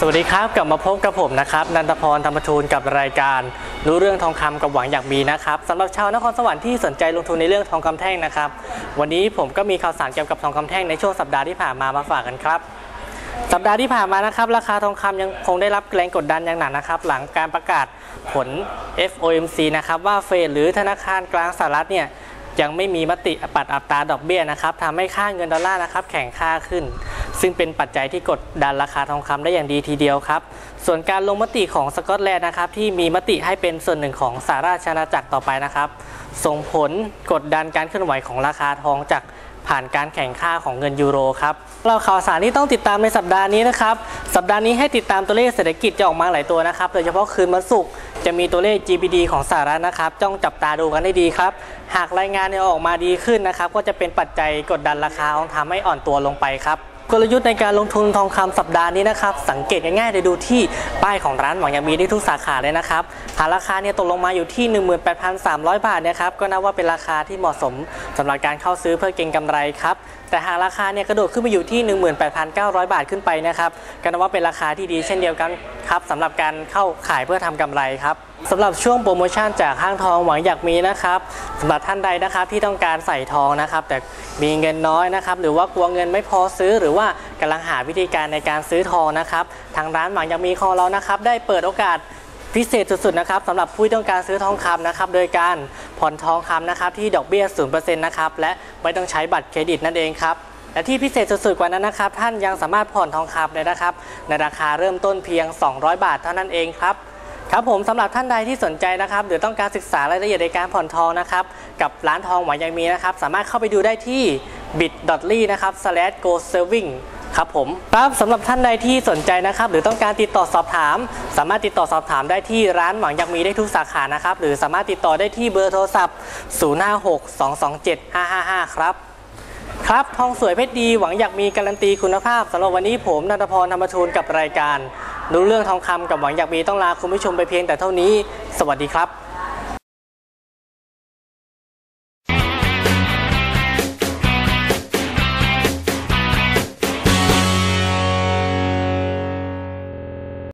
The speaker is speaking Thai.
สวัสดีครับกลับมาพบกับผมนะครับนันทพรธรรมทูลกับรายการ รู้เรื่องทองคำกับหวังอยากมีนะครับสำหรับชาวนครสวรรค์ที่สนใจลงทุนในเรื่องทองคำแท่งนะครับ วันนี้ผมก็มีข่าวสารเกี่ยวกับทองคำแท่งในช่วงสัปดาห์ที่ผ่านมามาฝากกันครับสัปดาห์ที่ผ่านมานะครับราคาทองคำยังคงได้รับแรงกดดันอย่างหนักนะครับ หลังการประกาศผล FOMC นะครับว่าเฟดหรือธนาคารกลางสหรัฐเนี่ยยังไม่มีมติปัดอัตราดอกเบี้ยนะครับทำให้ค่าเงินดอลลาร์นะครับแข็งค่าขึ้น ซึ่งเป็นปัจจัยที่กดดันราคาทองคำได้อย่างดีทีเดียวครับ ส่วนการลงมติของสกอตแลนด์นะครับที่มีมติให้เป็นส่วนหนึ่งของสหราชอาณาจักรต่อไปนะครับ ส่งผลกดดันการเคลื่อนไหวของราคาทองจากผ่านการแข่งค่าของเงินยูโรครับ เราข่าวสารที่ต้องติดตามในสัปดาห์นี้นะครับ สัปดาห์นี้ให้ติดตามตัวเลขเศรษฐกิจจะออกมาหลายตัวนะครับ โดยเฉพาะคืนวันศุกร์จะมีตัวเลข GDP ของสหรัฐนะครับ จ้องจับตาดูกันให้ดีครับ หากรายงานเนี่ยออกมาดีขึ้นนะครับ ก็จะเป็นปัจจัยกดดันราคาทองคำให้อ่อนตัวลงไปครับ กลยุทธ์ในการลงทุนทองคำสัปดาห์นี้นะครับ สังเกตง่ายๆเลยดูที่ป้ายของร้านหวังยังมีได้ทุกสาขาเลยนะครับหากราคาเนี่ยตกลงมาอยู่ที่ 18,300 บาทเนะครับก็นับว่าเป็นราคาที่เหมาะสมสำหรับการเข้าซื้อเพื่อเก็งกำไรครับแต่หากราคาเนี่ยกระโดดขึ้นไปอยู่ที่ 18,900 บาทขึ้นไปนะครับก็นับว่าเป็นราคาที่ดีเช่นเดียวกันครับสำหรับการเข้าขายเพื่อทำกำไรครับสำหรับช่วงโปรโมชั่นจากห้างทองหวังอยากมีนะครับสำหรับท่านใดนะครับที่ต้องการใส่ทองนะครับ แต่มีเงินน้อยนะครับ หรือว่ากลัวเงินไม่พอซื้อ หรือว่ากำลังหาวิธีการในการซื้อทองนะครับ ทางร้านหวังอยากมีของเรานะครับ ได้เปิดโอกาส พิเศษสุดๆนะครับสำหรับผู้ที่ต้องการซื้อทองคำนะครับ โดยการผ่อนทองคำนะครับ ที่ดอกเบี้ย0%นะครับและไม่ต้องใช้บัตรเครดิตนั่นเองครับและที่พิเศษสุดๆกว่านั้นนะครับ ท่านยังสามารถผ่อนทองคำเลยนะครับ ในราคาเริ่มต้นเพียง 200 บาทเท่านั้นเองครับครับผมสำหรับท่านใดที่สนใจนะครับหรือต้องการศึกษารายละเอียดในการผ่อนทองนะครับกับร้านทองหวังยังมีนะครับ สามารถเข้าไปดูได้ที่ bit.ly นะครับ slash go saving ครับผมครับสำหรับท่านใดที่สนใจนะครับ หรือต้องการติดต่อสอบถาม สามารถติดต่อสอบถามได้ที่ร้านหวังยังมีได้ทุกสาขานะครับ หรือสามารถติดต่อได้ที่เบอร์โทรศัพท์ 056-227-555 ครับครับทองสวยเพชรดีหวังอยากมีการันตีคุณภาพสำหรับวันนี้ผมนันทพรธรรมทูลกับรายการรู้เรื่องทองคำกับหวังอยากมีต้องลาคุณผู้ชมไปเพียงแต่เท่านี้ สวัสดีครับ